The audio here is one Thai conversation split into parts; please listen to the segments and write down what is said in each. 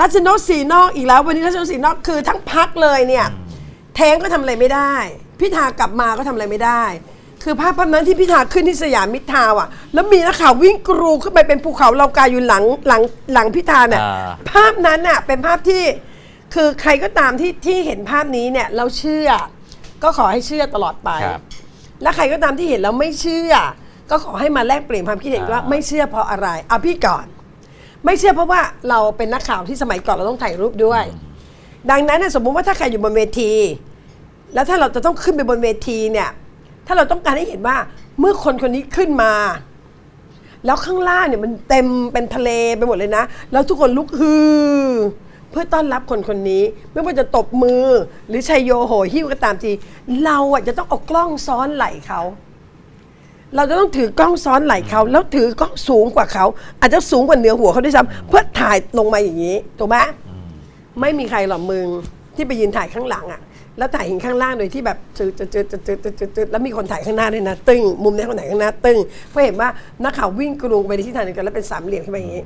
รัชนกสีนอกอีกแล้ว วันนี้รัชนกสีนอกคือทั้งพักเลยเนี่ยแทงก็ทำอะไรไม่ได้ พิธากลับมาก็ทำอะไรไม่ได้ คือภาพภาพนั้นที่พิธาขึ้นที่สยามมิตรทาวน์อะ แล้วมีนักข่าววิ่งกรูขึ้นไปเป็นภูเขาเรากายอยู่หลังหลังหลังพิธาเนี่ยอ่า ภาพนั้นน่ะเป็นภาพที่คือใครก็ตามที่ที่เห็นภาพนี้เนี่ยเราเชื่อ ก็ขอให้เชื่อตลอดไป ครับ และใครก็ตามที่เห็นแล้วไม่เชื่อ ก็ขอให้มาแลกเปลี่ยนความคิดเห็นว่าอ่า ไม่เชื่อเพราะอะไรเอาพี่ก่อน ไม่เชื่อเพราะว่าเราเป็นนักข่าวที่สมัยก่อนเราต้องถ่ายรูปด้วย ดังนั้นนะสมมุติว่าถ้าใครอยู่บนเวที แล้วถ้าเราจะต้องขึ้นไปบนเวทีเนี่ย ถ้าเราต้องการให้เห็นว่าเมื่อคนคนนี้ขึ้นมา แล้วข้างล่างเนี่ยมันเต็มเป็นทะเลไปหมดเลยนะ แล้วทุกคนลุกฮือ เพื่อต้อนรับคนคนนี้ ไม่ว่าจะตบมือหรือชัยโยโหหิ้วก็ตามที เราอะจะต้องเอากล้องซ้อนไหล่เขา เราจะต้องถือกล้องซ้อนไหลเขาแล้วถือกล้องสูงกว่าเขา อาจจะสูงกว่าเหนือหัวเขาด้วยซ้ำเพื่อถ่ายลงมาอย่างนี้ถูกไหมไม่มีใครหรอกมึงที่ไปยืนถ่ายข้างหลังอะ แล้วถ่ายเห็นข้างล่างโดยที่แบบจืดจืดจืดจืดจืดจืดจืดแล้วมีคนถ่ายข้างหน้าด้วยนะตึ้งมุมนี้คนถ่ายข้างหน้าตึ้งเพราะเห็นว่านักข่าววิ่งกรูงไปในทิศทางเดียวกันแล้วเป็นสามเหลี่ยมขึ้นไปอย่างนี้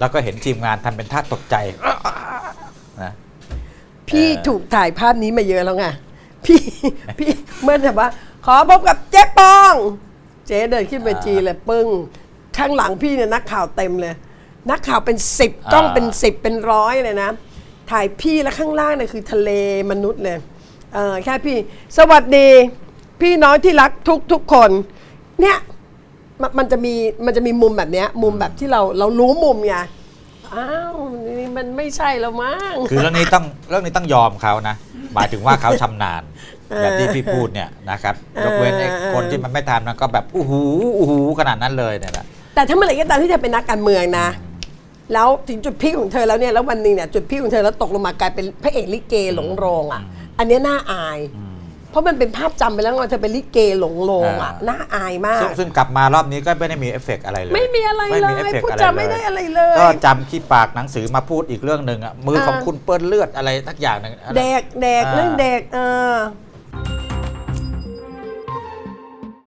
แล้วก็เห็นทีมงานทำเป็นท่าตกใจนะพี่เออถูกถ่ายภาพนี้มาเยอะแล้วไงพี่พี่เมื่อแบบว่า ขอพบกับเจ๊ปอง เจ๊เดินขึ้นไปจีเลยปึ้ง ข้างหลังพี่เนี่ยนักข่าวเต็มเลย นักข่าวเป็นสิบกล้องเป็นสิบเป็นร้อยเลยนะ ถ่ายพี่แล้วข้างล่างเนี่ยคือทะเลมนุษย์เลยเออแค่พี่ สวัสดี พี่น้องที่รักทุกทุกๆคน เนี่ยมันมันจะมีมันจะมีมุมแบบเนี้ย มุมแบบที่เราเรารู้มุมไงอ้าวนี่มันไม่ใช่แล้วมั้ง คือเรื่องนี้ต้องเรื่องนี้ต้องยอมเขานะ หมายถึงว่าเขาชำนาญเออ แบบที่พี่พูดเนี่ยนะครับเออยกเว้นไอ้เออคนที่มันไม่ทำนะก็แบบอู้หูอู้หูขนาดนั้นเลยเนี่ยนะแต่ถ้าเมื่อไหร่ก็ตามที่เธอเป็นนักการเมืองนะ แล้วถึงจุดพีคของเธอแล้วเนี่ยแล้ววันหนึ่งเนี่ยจุดพีคของเธอแล้วตกลงมากลายเป็นพระเอกลิเกหลงโรงอะ อันเนี้ยน่าอาย เพราะมันเป็นภาพจำไปแล้วว่าเธอเป็นลิเกหลงโรงอะอ่าน่าอายมาก ซึ่งซึ่งกลับมารอบนี้ก็ไม่ได้มีเอฟเฟกต์อะไรเลยไม่มีอะไรไม่เลมีเอฟยเฟกพูดต์อะไรจาไม่ได้อะไรเลย ก็จำขี้ปากหนังสือมาพูดอีกเรื่องหนึ่งอะมือของอ่าคุณเปิ้ลเลือดอะไรทักอย่างหนึง เด็กเด็กอ่าเรื่องเด็กเออ